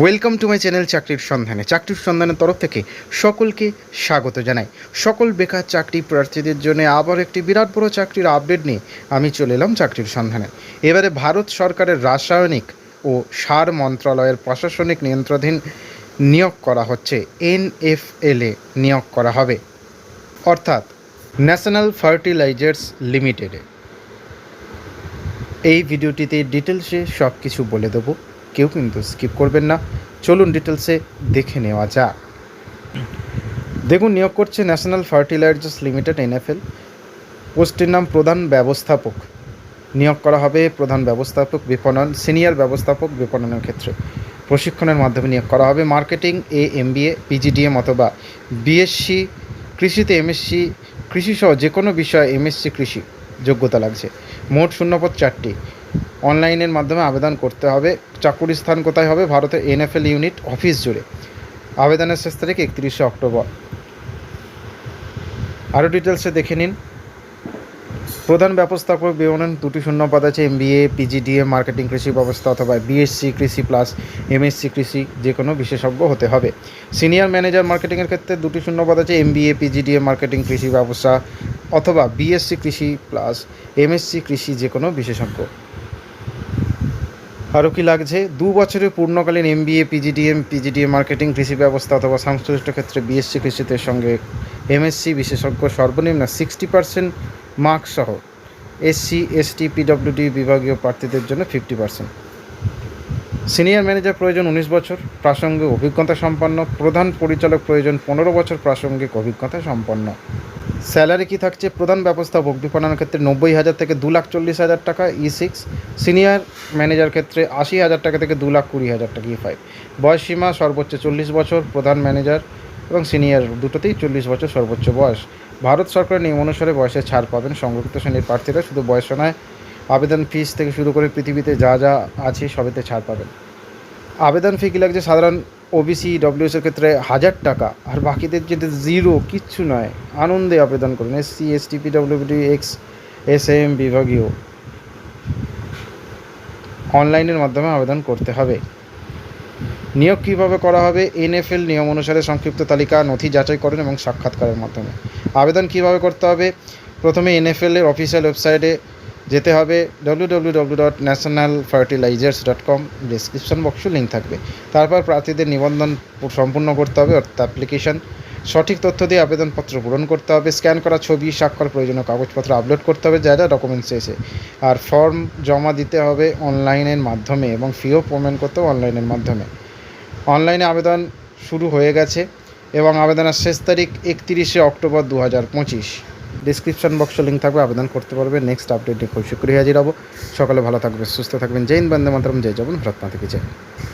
Welcome to my channel চাকরির সন্ধানে চাকরির সন্ধানের তরফ থেকে সকলকে স্বাগত জানাই। সকল বেকার চাকরি প্রার্থীদের জন্য আবার একটি বিরাট বড় চাকরির আপডেট নিয়ে আমি চলে এলাম চাকরির সন্ধানে। এবারে ভারত সরকারের রাসায়নিক ও সার মন্ত্রণালয়ের প্রশাসনিক নিয়ন্ত্রণাধীন নিয়োগ করা হচ্ছে। এনএফএলএ নিয়োগ করা হবে। অর্থাৎ ন্যাশনাল ফার্টিলাইজার্স লিমিটেডে এই ভিডিওটিতে ডিটেলসে সব কিছু বলে দেবো। কেউ কিন্তু স্কিপ করবেন না। চলুন ডিটেলসে দেখে নেওয়া যাক। দেখুন, নিয়োগ করছে ন্যাশনাল ফার্টিলাইজার্স লিমিটেড এনএফএল পোস্টের নাম প্রধান ব্যবস্থাপক। নিয়োগ করা হবে প্রধান ব্যবস্থাপক, বিপণন, সিনিয়র ব্যবস্থাপক বিপণনের ক্ষেত্রে। প্রশিক্ষণের মাধ্যমে নিয়োগ করা হবে মার্কেটিং, এ এমবিএ পিজিডিএম অথবা বিএসসি কৃষিতে এমএসসি কৃষিসহ যে কোনো বিষয়ে এমএসসি কৃষি যোগ্যতা লাগছে। মোট শূন্যপদ চারটি। অনলাইনের মাধ্যমে আবেদন করতে হবে। চাকুরি স্থান কোথায় হবে? ভারতের এনএফএল ইউনিট অফিস জুড়ে। আবেদনের শেষ তারিখ একত্রিশে অক্টোবর। আরও ডিটেলসে দেখে নিন। প্রধান ব্যবস্থাপক বিবরণ দুটি শূন্য পদ আছে। এমবিএ পিজিডিএ মার্কেটিং কৃষি ব্যবস্থা অথবা বিএসসি কৃষি প্লাস এমএসসি কৃষি যে কোনো বিশেষজ্ঞ হতে হবে। সিনিয়র ম্যানেজার মার্কেটিংয়ের ক্ষেত্রে দুটি শূন্য পদ আছে। এমবিএ পিজিডিএ মার্কেটিং কৃষি ব্যবস্থা অথবা বিএসসি কৃষি প্লাস এমএসসি কৃষি যে কোনো বিশেষজ্ঞ। আরও কি লাগছে? দু বছরে পূর্ণকালীন এমবিএ পিজিডিএম পিজিডিএম মার্কেটিং কৃষি ব্যবস্থা অথবা সংশ্লিষ্ট ক্ষেত্রে বিএসসি কৃষিতে সঙ্গে এমএসসি বিশেষজ্ঞ সর্বনিম্ন সিক্সটি পার্সেন্ট মার্কস সহ এসসি এসটি পিডব্লিউডি বিভাগীয় প্রার্থীদের জন্য ফিফটি পার্সেন্ট সিনিয়র ম্যানেজার প্রয়োজন উনিশ বছর, প্রাসঙ্গিক অভিজ্ঞতা সম্পন্ন। প্রধান পরিচালক প্রয়োজন পনেরো বছর, প্রাসঙ্গিক অভিজ্ঞতা সম্পন্ন। স্যালারি কি থাকছে? প্রধান ব্যবস্থাপক বিপণনের ক্ষেত্রে নব্বই হাজার থেকে দু লাখ চল্লিশ হাজার টাকা ই সিক্স সিনিয়র ম্যানেজার ক্ষেত্রে আশি হাজার টাকা থেকে দু লাখ কুড়ি হাজার টাকা ই ফাইভ বয়স সীমা সর্বোচ্চ চল্লিশ বছর, প্রধান ম্যানেজার এবং সিনিয়র দুটোতেই চল্লিশ বছর সর্বোচ্চ বয়স। ভারত সরকারের নিয়ম অনুসারে বয়সের ছাড় পাবেন সংরক্ষিত শ্রেণির প্রার্থীরা। শুধু বয়স নয়, আবেদন ফিস থেকে শুরু করে পৃথিবীতে যা যা আছে সবেতে ছাড় পাবেন। আবেদন ফি কী লাগছে? সাধারণ ওবিসি ডব্লিউএস এর ক্ষেত্রে হাজার টাকা, আর বাকিদের যেটা জিরো কিচ্ছু নয়, আনন্দে আবেদন করুন। S C SC ST PWD ex S M বিভাগীয়। অনলাইনের মাধ্যমে আবেদন করতে হবে। নিয়োগ কীভাবে করা হবে? এনএফএল নিয়ম অনুসারে সংক্ষিপ্ত তালিকা, নথি যাচাইকরণ এবং সাক্ষাৎকারের মাধ্যমে। আবেদন কীভাবে করতে হবে? প্রথমে এনএফএল এর অফিসিয়াল ওয়েবসাইটে যেতে হবে W W W dot national fertilizers dot com description বক্সে লিঙ্ক থাকবে। তারপর প্রার্থীদের নিবন্ধন সম্পূর্ণ করতে হবে, অর্থাৎ অ্যাপ্লিকেশন সঠিক তথ্য দিয়ে আবেদনপত্র পূরণ করতে হবে স্ক্যান করা ছবি, স্বাক্ষর, প্রয়োজনীয় কাগজপত্র আপলোড করতে হবে, যা যা ডকুমেন্টস এসে আর ফর্ম জমা দিতে হবে অনলাইনের মাধ্যমে এবং ফিও পেমেন্ট করতে হবে অনলাইনের মাধ্যমে। অনলাইনে আবেদন শুরু হয়ে গেছে এবং আবেদনের শেষ তারিখ একত্রিশে অক্টোবর দু হাজার পঁচিশ। ডিসক্রিপশন বক্সে লিঙ্ক থাকবে, আবেদন করতে পারবে। নেক্সট আপডেটে খুব শীঘ্রই হাজির হব। সকালে ভালো থাকবে সুস্থ থাকবেন। জৈন বন্দে মাতরম, জয় যাবেন ভারত মাতা জয়।